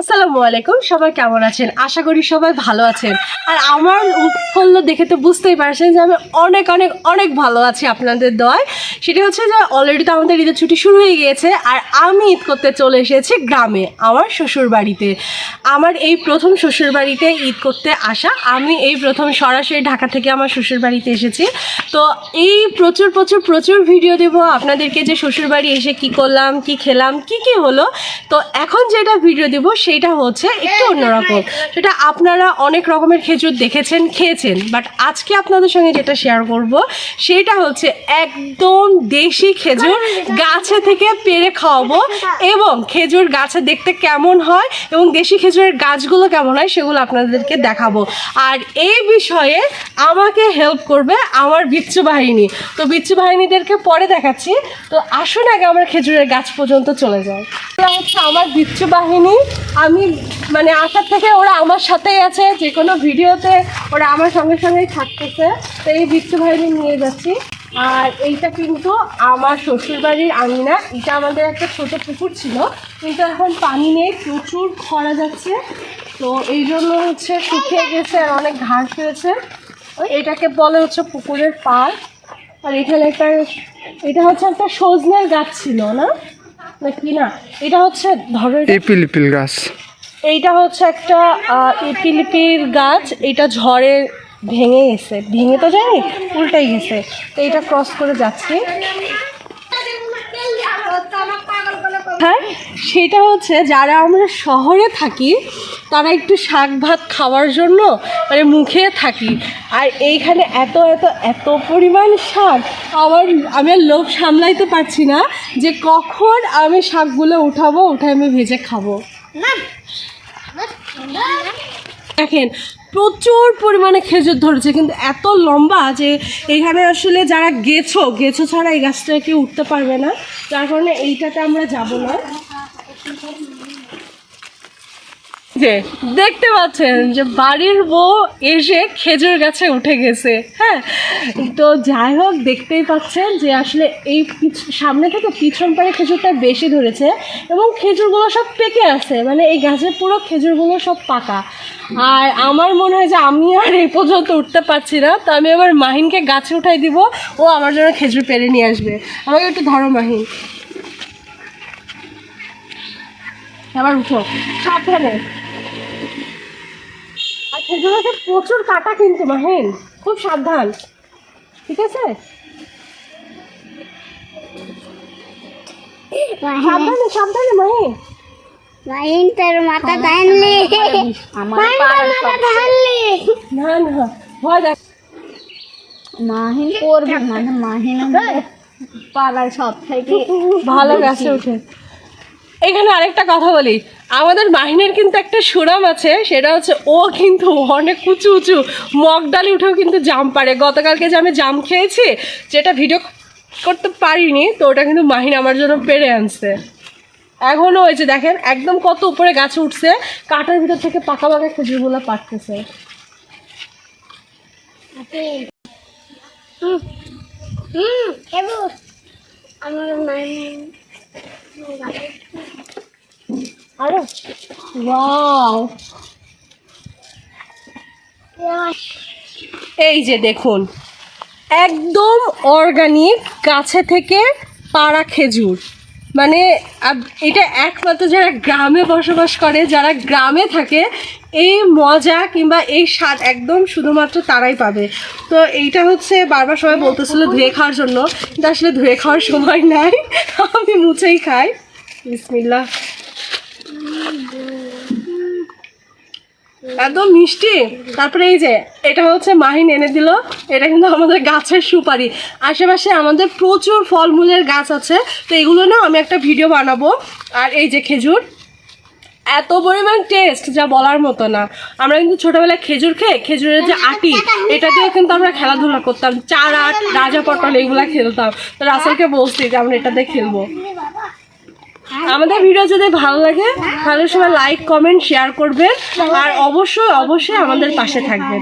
আসসালামু আলাইকুম, সবাই কেমন আছেন? আশা করি সবাই ভালো আছেন। আর আমার উৎফুল্ল দেখে তো বুঝতেই পারছেন যে আমি অনেক অনেক অনেক ভালো আছি আপনাদের দয়। সেটা হচ্ছে যে অলরেডি তো আমাদের ঈদের ছুটি শুরু হয়ে গিয়েছে, আর আমি ঈদ করতে চলে এসেছি গ্রামে, আমার শ্বশুর বাড়িতে আমার এই প্রথম শ্বশুর বাড়িতে ঈদ করতে আসা, আমি এই প্রথম সরাসরি ঢাকা থেকে আমার শ্বশুর বাড়িতে এসেছি। তো এই প্রচুর প্রচুর প্রচুর ভিডিও দেবো, আপনাদেরকে যে শ্বশুর বাড়ি এসে কি করলাম, কি খেলাম, কি কি হলো। তো এখন যেটা ভিডিও দেবো সেটা হচ্ছে একটু অন্যরকম। সেটা আপনারা অনেক রকমের খেজুর দেখেছেন খেয়েছেন বাট আজকে আপনাদের সঙ্গে যেটা শেয়ার করব সেটা হচ্ছে একদম দেশি খেজুর গাছে থেকে পেরে খাওয়াবো এবং খেজুর গাছে দেখতে কেমন হয় এবং দেশি খেজুরের গাছগুলো কেমন হয় সেগুলো আপনাদেরকে দেখাবো। আর এই বিষয়ে আমাকে হেল্প করবে আমার বিচ্ছু বাহিনী। তো বিচ্ছু বাহিনীদেরকে পরে দেখাচ্ছি। তো আসুন আগে আমার খেজুরের গাছ পর্যন্ত চলে যায় হচ্ছে আমার বিচ্ছু বাহিনী। আমি মানে আসার থেকে ওরা আমার সাথেই আছে, যে কোনো ভিডিওতে ওরা আমার সঙ্গে সঙ্গেই থাকতেছে। তো এই বিচ্ছু বাহিনী নিয়ে যাচ্ছি। আর এইটা কিন্তু আমার শ্বশুরবাড়ির আঙিনা। এটা আমাদের একটা ছোট পুকুর ছিল, কিন্তু এখন পানি নেই, প্রচুর খরা যাচ্ছে। তো এই জন্য হচ্ছে শুকিয়ে গেছে আর অনেক ঘাস হয়েছে। এটাকে বলে হচ্ছে পুকুরের পাড়। আর এখানে একটা এটা হচ্ছে একটা সজনের গাছ ছিল, না? না কি না? এটা হচ্ছে ধরো এপিলিপিল এপিল এপিল গাছ। এইটা হচ্ছে একটা এপিলিপির গাছ। এটা ঝড়ে ভেঙে গেছে। ভেঙে তো যায়নি উল্টাই গেছে। তো এটা ক্রস করে যাচ্ছি। হ্যাঁ সেটা হচ্ছে যারা আমরা শহরে থাকি তারা একটু শাক ভাত খাওয়ার জন্য মানে মুখে থাকি। আর এইখানে এত এত এত পরিমাণ শাক আমার আমি আর লোভ সামলাইতে পারছি না যে কখন আমি শাকগুলো উঠাবো উঠে আমি ভেজে খাব। দেখেন প্রচুর পরিমাণে খেজুর ধরেছে কিন্তু এত লম্বা যে এখানে আসলে যারা গেছো গেছো ছাড়া এই গাছটা কেউ উঠতে পারবে না। যার কারণে এইটাতে আমরা যাব না। যে দেখতে পাচ্ছেন যে বাড়ির বউ এসে খেজুর গাছে উঠে গেছে হ্যাঁ? তো যাই হোক, দেখতেই পাচ্ছেন যে আসলে এই সামনে থেকে পিছন পাড়ে খেজুরটা বেশি ধরেছে এবং খেজুরগুলো সব পেকে আছে মানে এই গাছের পুরো খেজুরগুলো সব পাকা। আর আমার মনে হয় যে আমি আর এই পর্যন্ত উঠতে পারছি না, তো আমি আবার মাহিনকে গাছে উঠাই দিব, ও আমার জন্য খেজুর পেরে নিয়ে আসবে। আমাকে একটু ধরো মাহিন। আবার উঠো। সাবধানে। খেজুর প্রচুর কাটা কিন্তু মাহিন খুব সাবধান ঠিক আছে? সাবধানে সাবধানে মাহিন। মাহিন তোর মাথা টানলি আমার মাথা টানলি না না ভয় দেখ। মাহিন করবে মানে মাহিন পাড়ার সব থেকে ভালো গাছে উঠে এখানে আরেকটা কথা বলি। আমাদের মাহিনের কিন্তু একটা সুনাম আছে, সেটা হচ্ছে ও কিন্তু অনেক উঁচু উঁচু মগ ডালে উঠেও কিন্তু জাম পারে গতকালকে যে আমি জাম খেয়েছি, যেটা ভিডিও করতে পারিনি, তো ওটা কিন্তু মাহিন আমার জন্য পেরে আনছে। এখনও যে দেখেন, একদম কত উপরে গাছে উঠছে কাটার ভিতর থেকে পাকা পাকা খেজুরগুলো পাকতেছে হুম আমার আরে, ওয়াও। এই যে দেখুন, একদম অর্গানিক গাছে থেকে পাড়া খেজুর। মানে এটা একমাত্র যারা গ্রামে বসবাস করে, যারা গ্রামে থাকে, এই মজা কিংবা এই স্বাদ একদম শুধুমাত্র তারাই পাবে। তো এইটা হচ্ছে বারবার সবাই বলতেছিল ধুয়ে খাওয়ার জন্য, কিন্তু আসলে ধুয়ে খাওয়ার সময় নাই, আমি মুছেই খাই। বিসমিল্লাহ। একদম মিষ্টি। তারপরে এই যে, এটা হচ্ছে মাহিন এনে দিল। এটা কিন্তু আমাদের গাছের সুপারি। আশেপাশে আমাদের প্রচুর ফলমূলের গাছ আছে। তো এগুলো না আমি একটা ভিডিও বানাবো। আর এই যে খেজুর, এত পরিমাণ টেস্ট যা বলার মতো না। আমরা কিন্তু ছোটবেলায় খেজুর খেয়ে, খেজুরের যে আটি, এটা দিয়ে কিন্তু আমরা খেলাধুলা করতাম। চার আট, রাজা পটল এগুলা খেলতাম। তো রাসেলকে বলছি যে আমরা এটা দিয়ে খেলব। আমাদের ভিডিও যদি ভালো লাগে, তাহলে সবাই লাইক কমেন্ট শেয়ার করবেন। আর অবশ্যই অবশ্যই আমাদের পাশে থাকবেন।